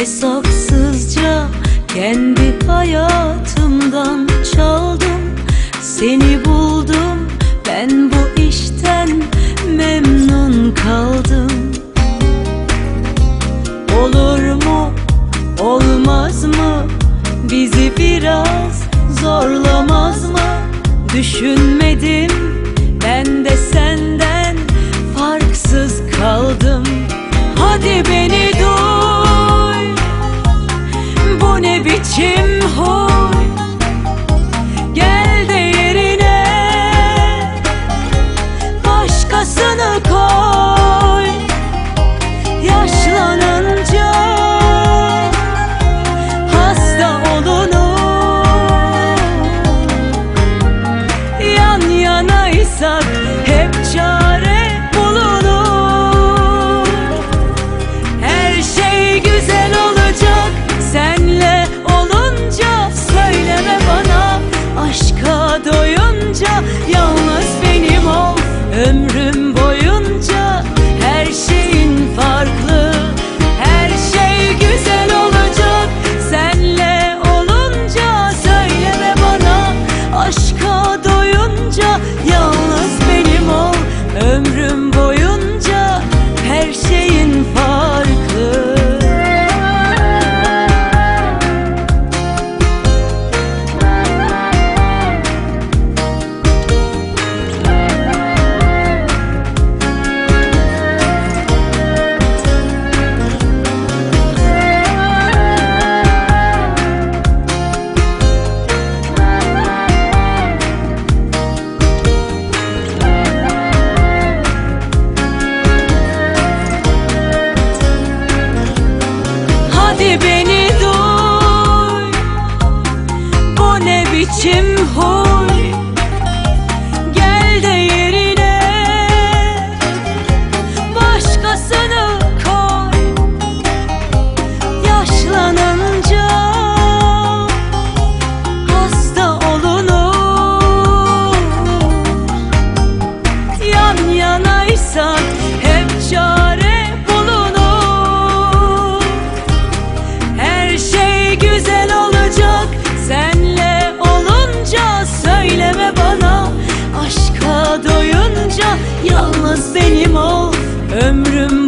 Hesapsızca kendi hayatımdan çaldım. Seni buldum ben bu işten memnun kaldım. Olur mu olmaz mı? Bizi biraz zorlamaz mı? Düşünmedim ben de senden farksız kaldım. Hadi beni hold Ömrüm